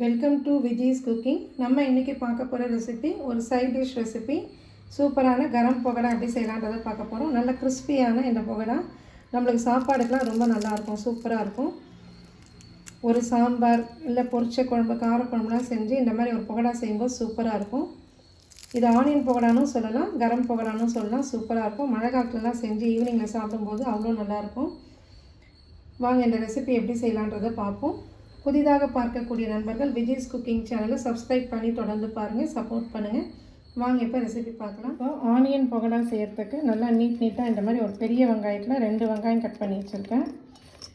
Welcome to Vijay's cooking நம்ம இன்றைக்கி பார்க்க போகிற ரெசிபி ஒரு சைட் டிஷ் ரெசிபி சூப்பரான கரம் புகடா எப்படி செய்யலான்றதை பார்க்க போகிறோம் நல்ல கிறிஸ்பியான இந்த புகடா. நம்மளுக்கு சாப்பாடுக்கெலாம் ரொம்ப நல்லாயிருக்கும் சூப்பராக இருக்கும். ஒரு சாம்பார் இல்லை பொரிச்ச குழம்பு காரக்குழம்புலாம் செஞ்சு இந்த மாதிரி ஒரு பகோடா செய்யும்போது சூப்பராக இருக்கும். இது ஆனியன் பகோடானும் சொல்லலாம் கரம் பகோடானும் சொல்லலாம் சூப்பராக இருக்கும். மழை காலத்துலலாம் செஞ்சு ஈவினிங்கில் சாப்பிடும்போது அவ்வளோ நல்லாயிருக்கும் வாங்க இந்த ரெசிபி எப்படி செய்யலான்றதை பார்ப்போம். புதிதாக பார்க்கக்கூடிய நண்பர்கள் விஜய்ஸ் குக்கிங் சேனலை சப்ஸ்கிரைப் பண்ணி தொடர்ந்து பாருங்கள் சப்போர்ட் பண்ணுங்கள் வாங்க இப்போ ரெசிபி பார்க்கலாம். இப்போ ஆனியன் பகோடா செய்கிறதுக்கு நல்லா நீட் நீட்டாக இந்த மாதிரி ஒரு பெரிய வெங்காயத்தில் ரெண்டு வெங்காயம் கட் பண்ணி வச்சுருக்கேன்.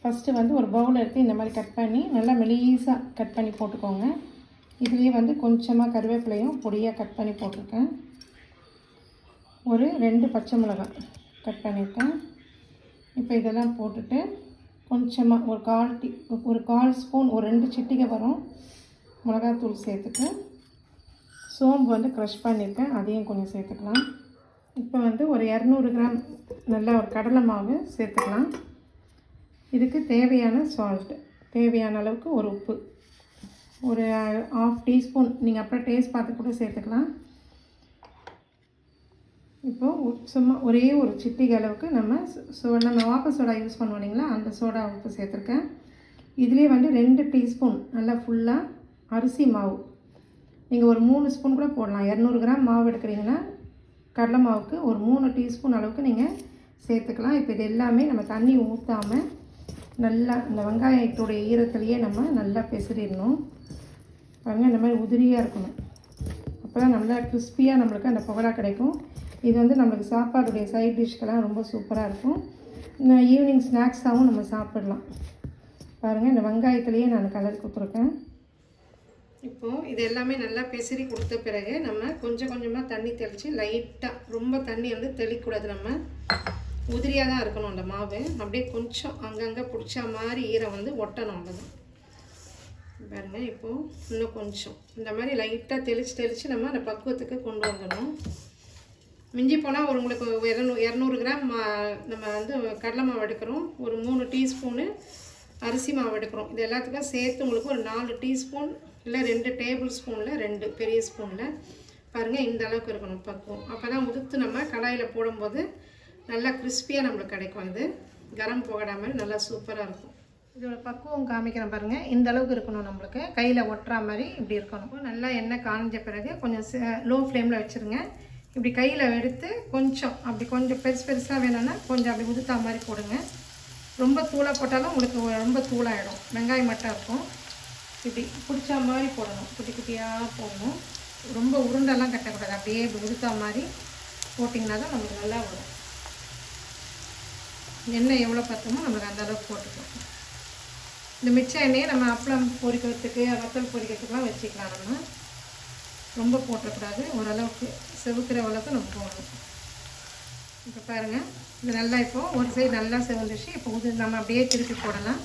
ஃபஸ்ட்டு வந்து ஒரு பவுல் எடுத்து இந்த மாதிரி கட் பண்ணி நல்லா மெலீஸாக கட் பண்ணி போட்டுக்கோங்க. இதுலேயே வந்து கொஞ்சமாக கருவேப்பிலையும் பொடியாக கட் பண்ணி போட்டிருக்கேன். ஒரு ரெண்டு பச்சை மிளகாய் கட் பண்ணியிருக்கேன். இப்போ இதெல்லாம் போட்டுட்டு கொஞ்சமாக ஒரு கால் டீ ஒரு கால் ஸ்பூன் ஒரு ரெண்டு சிட்டிகை வரும். மிளகாத்தூள் சேர்த்துட்டு சோம்பு வந்து க்ரஷ் பண்ணியிருக்கேன். அதையும் கொஞ்சம் சேர்த்துக்கலாம். இப்போ வந்து ஒரு இரநூறு கிராம் நல்ல ஒரு கடலை மாவு சேர்த்துக்கலாம். இதுக்கு தேவையான சால்ட் தேவையான அளவுக்கு ஒரு உப்பு. ஒரு ஆஃப் டீஸ்பூன் நீங்கள் அப்புறம் டேஸ்ட் பார்த்து கூட சேர்த்துக்கலாம். இப்போது சும்மா ஒரே ஒரு சிட்டிகை அளவுக்கு நம்ம சோ நம்ம வாக்க சோடா யூஸ் பண்ணுவோம் இல்லைங்களா? அந்த சோடா உப்பு சேர்த்துருக்கேன். இதுலேயே வந்து ரெண்டு டீஸ்பூன் நல்லா ஃபுல்லாக அரிசி மாவு. நீங்கள் ஒரு மூணு ஸ்பூன் கூட போடலாம். இரநூறு கிராம் மாவு எடுக்கிறீங்கன்னா கடலை மாவுக்கு ஒரு மூணு டீஸ்பூன் அளவுக்கு நீங்கள் சேர்த்துக்கலாம். இப்போ இது எல்லாமே நம்ம தண்ணி ஊற்றாமல் நல்லா இந்த வெங்காயத்துடைய ஈரத்துலேயே நம்ம நல்லா பெசறிடணும். பாருங்கள் இந்த மாதிரி உதிரியாக இருக்கணும். அப்போ தான் நல்லா கிறிஸ்பியாக நம்மளுக்கு அந்த பகோடா கிடைக்கும். இது வந்து நம்மளுக்கு சாப்பாடுடைய சைட் டிஷ்க்கெல்லாம் ரொம்ப சூப்பராக இருக்கும். ஈவினிங் ஸ்நாக்ஸாகவும் நம்ம சாப்பிடலாம். பாருங்கள் இந்த வெங்காயத்துலேயே நான் கலர் கொடுத்துருக்கேன். இப்போது இது எல்லாமே நல்லா பெசரி கொடுத்த பிறகு நம்ம கொஞ்சம் கொஞ்சமாக தண்ணி தெளித்து லைட்டாக ரொம்ப தண்ணி வந்து தெளிக்கூடாது நம்ம. உதிரியாக தான் இருக்கணும் அந்த மாவு. அப்படியே கொஞ்சம் அங்கங்கே பிடிச்ச மாதிரி ஈரம் வந்து ஒட்டணும் அவ்வளோதான் பாருங்கள் இப்போது இன்னும் கொஞ்சம். இந்த மாதிரி லைட்டாக தெளித்து தெளித்து நம்ம அந்த பக்குவத்துக்கு கொண்டு வந்துடணும். மிஞ்சி போனால் ஒரு உங்களுக்கு இரநூ இரநூறு கிராம் மா நம்ம வந்து கடலை மாவு எடுக்கிறோம். ஒரு மூணு டீஸ்பூனு அரிசி மாவு எடுக்கிறோம். இது எல்லாத்துக்கும் சேர்த்து உங்களுக்கு ஒரு நாலு டீஸ்பூன் இல்லை ரெண்டு டேபிள் ஸ்பூனில் ரெண்டு பெரிய ஸ்பூனில் பாருங்கள் இந்த அளவுக்கு இருக்கணும் பக்குவம். அப்போ தான் உதுத்து நம்ம கடாயில் போடும்போது நல்லா கிறிஸ்பியாக நம்மளுக்கு கிடைக்கும். இது கரம் போகடா மாதிரி நல்லா சூப்பராக இருக்கும். இதோட பக்குவம் காமிக்கிறேன் பாருங்கள் இந்த அளவுக்கு இருக்கணும் நம்மளுக்கு. கையில் ஒட்டுற மாதிரி இப்படி இருக்கணும். நல்லா எண்ணெய் காஞ்ச பிறகு கொஞ்சம் லோ ஃப்ளேமில் வச்சுருங்க. இப்படி கையில் எடுத்து கொஞ்சம் அப்படி கொஞ்சம் பெருசு பெருசாக வேணும்னா கொஞ்சம் அப்படி உதுத்தா மாதிரி போடுங்க. ரொம்ப தூளாக போட்டாலும் உங்களுக்கு ரொம்ப தூளாகிடும் வெங்காயம் மட்டும் இருக்கும். இப்படி பிடிச்ச மாதிரி போடணும். குட்டி குட்டியாக போடணும். ரொம்ப உருண்டெல்லாம் கட்டக்கூடாது. அப்படியே இப்படி உதுத்தா மாதிரி போட்டிங்கன்னா தான் நமக்கு நல்லா வரும். எண்ணெய் எவ்வளோ பற்றுமோ நம்மளுக்கு அந்த அளவுக்கு போட்டுக்கலாம். இந்த மிச்ச எண்ணெயை நம்ம அப்பளம் பொரிக்கிறதுக்கு வத்தல் பொரிக்கிறதுக்குலாம் வச்சுக்கலாம் நம்ம. ரொம்ப போட்டக்கூடாது. ஓரளவுக்கு செவுக்கிற அளவுக்கு நம்ம போடணும். இப்போ பாருங்கள் இது நல்லா இப்போது ஒரு சைடு நல்லா செவந்துச்சு இப்போ உது நம்ம அப்படியே திருப்பி போடலாம்.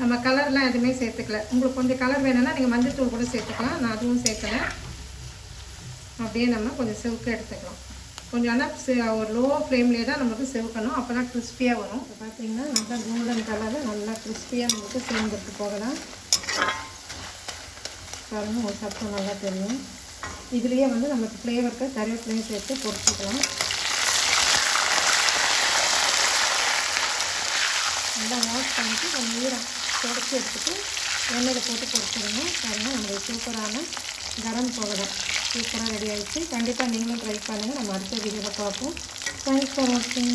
நம்ம கலர்லாம் எதுவுமே சேர்த்துக்கல. உங்களுக்கு கொஞ்சம் கலர் வேணும்னா நீங்கள் மஞ்சள் தூள் கூட சேர்த்துக்கலாம். நான் அதுவும் சேர்க்கலை. அப்படியே நம்ம கொஞ்சம் செவுக்கு எடுத்துக்கலாம். கொஞ்சம் ஆனால் ஒரு லோ ஃப்ளேம்லேயே தான் நமக்கு செவக்கணும். அப்போ தான் கிறிஸ்பியாக வரும். இப்போ பார்த்தீங்கன்னா நல்லா கோல்டன் கலரு நல்லா கிறிஸ்பியாக நமக்கு சேர்ந்துட்டு போகலாம். பாருங்கள் ஒரு சத்தம் நல்லா தெரியும். இதுலேயே வந்து நமக்கு ஃப்ளேவருக்கு கருவேப்பிலையும் சேர்த்து பொறுத்துக்கலாம் நல்லா வாஷ் பண்ணிட்டு கொஞ்சம் ஈரம் தொடச்சி எடுத்துட்டு எண்ணெயில் போட்டு பொரிச்சிடுங்க பாருங்கள் நம்மளுக்கு சூப்பரான கரம் போகலாம் சூப்பராக ரெடி ஆகிடுச்சு கண்டிப்பாக நீங்களும் ட்ரை பண்ணுங்கள் நம்ம அடுத்த வீடியோவில் பார்ப்போம். தேங்க்ஸ் ஃபார் வாட்சிங்